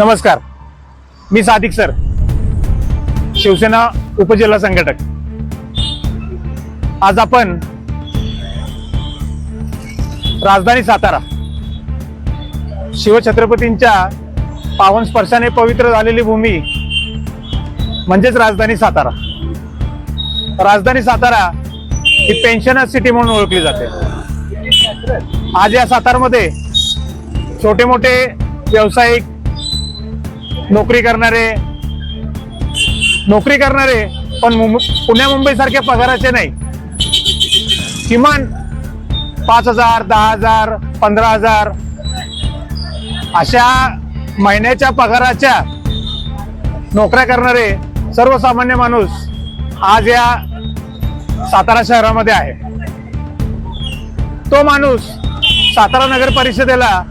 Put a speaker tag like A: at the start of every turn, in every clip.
A: नमस्कार. मी सादिक सर. शिवसेना उपजिल्हा संघटक. आज आपण राजधानी सातारा शिवछत्रपतींच्या पावन स्पर्शाने पवित्र झालेली भूमी म्हणजेच राजधानी सातारा. राजधानी सातारा ही पेन्शनर सिटी म्हणून ओळखली जाते. आज या सातारमध्ये छोटे मोठे व्यावसायिक नोकरी करणारे. नोकरी करणारे पण पुण्या मुंबई सारख्या पगाराचे नाही. किमान पाच हजार दहा हजार पंधरा हजार अशा महिन्याच्या पगाराच्या नोकऱ्या करणारे सर्वसामान्य माणूस आज या सातारा शहरामध्ये आहे. तो माणूस सातारा नगर परिषदेला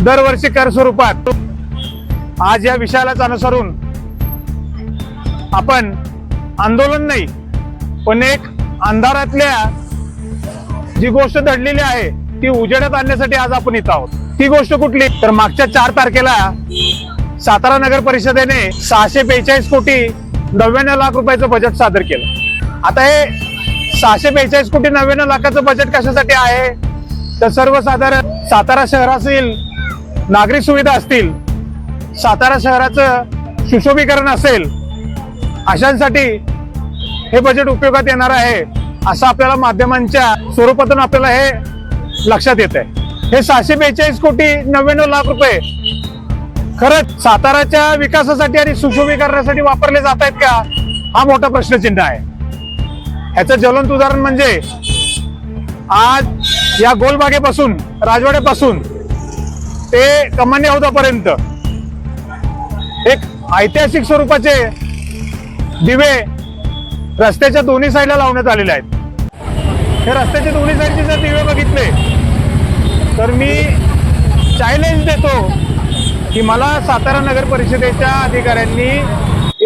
A: दरवर्षी कर स्वरूपात आज या विषयालाच अनुसरून आपण आंदोलन नाही पण एक अंधारातल्या जी गोष्ट दडलेली आहे ती उजेडात आणण्यासाठी आज आपण इथं आहोत. ती गोष्ट कुठली? तर मागच्या चार तारखेला सातारा नगर परिषदेने सहाशे बेचाळीस कोटी नव्याण्णव लाख रुपयाचं बजेट सादर केलं. आता हे सहाशे बेचाळीस कोटी नव्याण्णव लाखाचं बजेट कशासाठी आहे? तर सर्वसाधारण सातारा शहरातील नागरिक सुविधा असतील सातारा शहराचं सुशोभीकरण असेल अशांसाठी हे बजेट उपयोगात येणार आहे असं आपल्याला माध्यमांच्या स्वरूपातून आपल्याला हे लक्षात येत आहे हे सहाशे बेचाळीस कोटी नव्याण्णव लाख रुपये खरंच साताराच्या विकासासाठी आणि सुशोभीकरणासाठी वापरले जात आहेत का? हा मोठा प्रश्नचिन्ह आहे. ह्याचं ज्वलंत उदाहरण म्हणजे आज या गोलबागेपासून राजवाड्यापासून ते कमान्य हौदापर्यंत एक ऐतिहासिक स्वरूपाचे दिवे रस्त्याच्या दोन्ही साईडला लावण्यात आलेले आहेत. हे रस्त्याच्या दोन्ही साईडचे जर दिवे बघितले तर मी चॅलेंज देतो की मला सातारा नगर परिषदेच्या अधिकाऱ्यांनी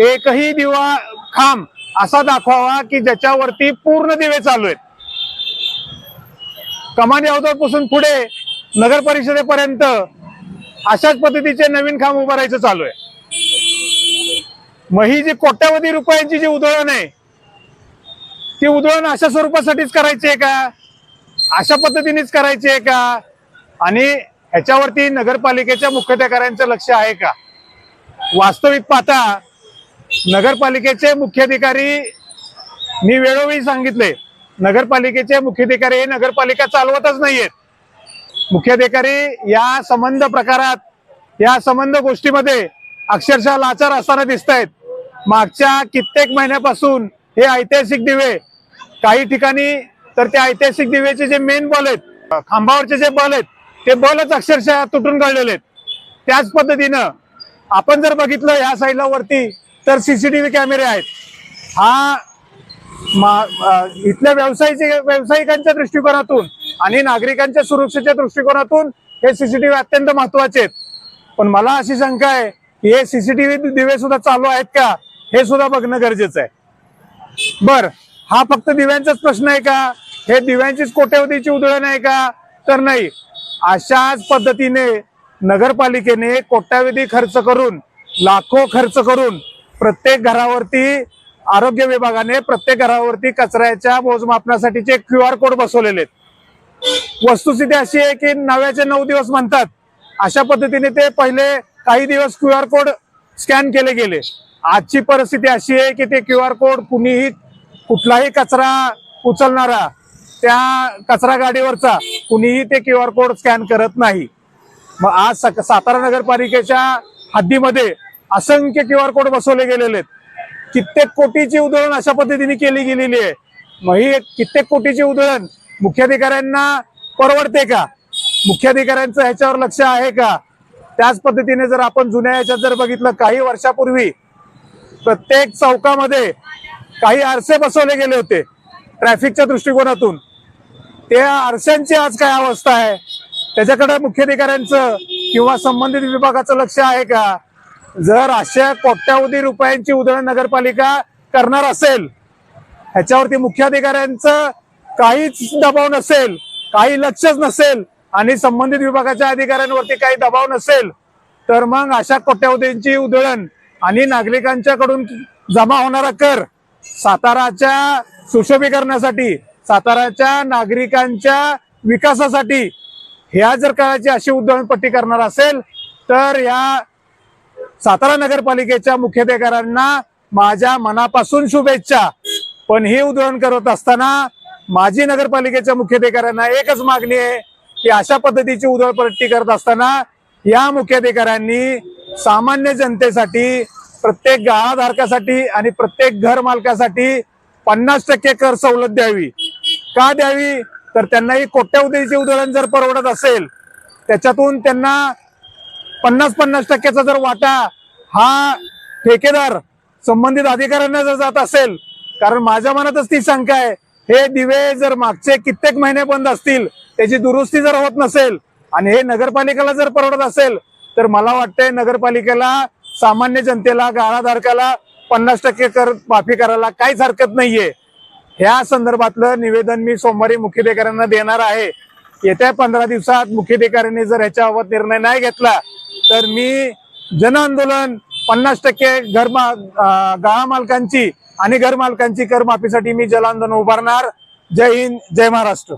A: एकही दिवा खांब असा दाखवावा की ज्याच्यावरती पूर्ण दिवे चालू आहेत. कमान अवतारपासून पुढे नगर परिषदेपर्यंत अशाच पद्धतीचे नवीन खांब उभारायचं चालू आहे. मग ही जी कोट्यावधी रुपयांची जी उधळण आहे ती उधळण अशा स्वरूपासाठीच करायची आहे का? अशा पद्धतीनेच करायची आहे का? आणि ह्याच्यावरती नगरपालिकेच्या मुख्याधिकाऱ्यांचं लक्ष आहे का? वास्तविक पाहता नगरपालिकेचे मुख्याधिकारी मी वेळोवेळी सांगितले नगरपालिकेचे मुख्याधिकारी हे नगरपालिका चालवतच नाहीयेत. मुख्याधिकारी या संबंध प्रकारात या संबंध गोष्टीमध्ये अक्षरशः लाचार असताना दिसत आहेत मागच्या कित्येक महिन्यापासून हे ऐतिहासिक दिवे काही ठिकाणी तर त्या ऐतिहासिक दिवेचे जे मेन बल आहेत खांबावरचे जे बल आहेत ते बलच अक्षरशः तुटून गळलेले आहेत. त्याच पद्धतीनं आपण जर बघितलं ह्या साईडला वरती तर सीसीटीव्ही कॅमेरे आहेत. हा इथल्या व्यावसायिक व्यावसायिकांच्या दृष्टिकोनातून आणि नागरिकांच्या सुरक्षेच्या दृष्टिकोनातून हे सीसीटीव्ही अत्यंत महत्त्वाचे आहेत. पण मला अशी शंका आहे की हे सीसीटीव्ही दिवे सुद्धा चालू आहेत का? हे सुद्धा बघणं गरजेचं आहे. बर हा फक्त दिव्यांचाच प्रश्न आहे का? हे दिव्यांचीच कोट्यवधीची उधळण आहे का? तर नाही. अशाच पद्धतीने नगरपालिकेने कोट्यावधी खर्च करून लाखो खर्च करून प्रत्येक घरावरती आरोग्य विभागाने प्रत्येक घरावरती कचऱ्याच्या मोजमापनासाठीचे क्यू आर कोड बसवलेले आहेत. वस्तुस्थिती अशी आहे की नव्याचे नऊ दिवस म्हणतात. अशा पद्धतीने ते पहिले काही दिवस क्यू आर कोड स्कॅन केले गेले. आजची परिस्थिती अशी आहे की ते क्यू आर कोड कुणीही कुठलाही कचरा उचलणारा त्या कचरा गाडीवरचा कुणीही ते क्यू आर कोड स्कॅन करत नाही. मग आज सक- सातारा नगरपालिकेच्या हद्दीमध्ये असंख्य क्यू आर कोड बसवले गेलेले आहेत. कित्येक कोटीची उधळण अशा पद्धतीने केली गेलेली आहे. मग ही कित्येक कोटीची उधळण मुख्याधिकाऱ्यांना परवडते का? मुख्याधिकाऱ्यांचं ह्याच्यावर लक्ष आहे का? त्याच पद्धतीने जर आपण जुन्या ह्याच्यात जर बघितलं काही वर्षापूर्वी प्रत्येक चौकामध्ये काही आरसे बसवले गेले होते ट्रॅफिकच्या दृष्टिकोनातून. त्या आरशांची आज काय अवस्था आहे? त्याच्याकडे मुख्याधिकाऱ्यांचं किंवा संबंधित विभागाचं लक्ष आहे का? जर अशा कोट्यावधी रुपयांची उधळण नगरपालिका करणार असेल ह्याच्यावरती मुख्याधिकाऱ्यांचं काहीच दबाव नसेल काही लक्षच नसेल आणि संबंधित विभागाच्या अधिकाऱ्यांवरती काही दबाव नसेल तर मग अशा कोट्यावधींची उधळण आणि नागरिकांच्याकडून जमा होणारा कर साताराच्या सुशोभीकरणासाठी साताराच्या नागरिकांच्या विकासासाठी ह्या जर काळाची अशी उधळणपट्टी करणार असेल तर या सातारा नगरपालिकेच्या मुख्याधिकाऱ्यांना माझ्या मनापासून शुभेच्छा. पण हे उधळण करत असताना माजी नगरपालिकेच्या मुख्याधिकाऱ्यांना एकच मागणी आहे की अशा पद्धतीची उधळपट्टी करत असताना या मुख्याधिकाऱ्यांनी सामान्य जनतेसाठी प्रत्येक गाळाधारकासाठी आणि प्रत्येक घर मालकासाठी पन्नास टक्के कर सवलत द्यावी. का द्यावी? तर त्यांना ही कोट्यावधीची उधळण जर परवडत असेल त्याच्यातून त्यांना पन्नास पन्नास टक्क्याचा जर वाटा हा ठेकेदार संबंधित अधिकाऱ्यांना जर जात असेल कारण माझ्या मनातच ती शंका आहे हे दिवे जर मागचे कित्येक महिने बंद असतील त्याची दुरुस्ती जर होत नसेल आणि हे नगरपालिकेला जर परवडत असेल तर मला वाटतंय नगरपालिकेला सामान्य जनतेला गाळाधारकाला पन्नास टक्के कर माफी करायला काहीच हरकत नाहीये. ह्या संदर्भातलं निवेदन मी सोमवारी मुख्याधिकाऱ्यांना देणार आहे. येत्या पंधरा दिवसात मुख्याधिकाऱ्यांनी जर ह्याच्याबाबत निर्णय नाही घेतला तर मी जन आंदोलन पन्नास टक्के घर गाळा मालकांची आणि घर मालकांची कर माफीसाठी मी जल आंदोलन उभारणार. जय हिंद जय महाराष्ट्र.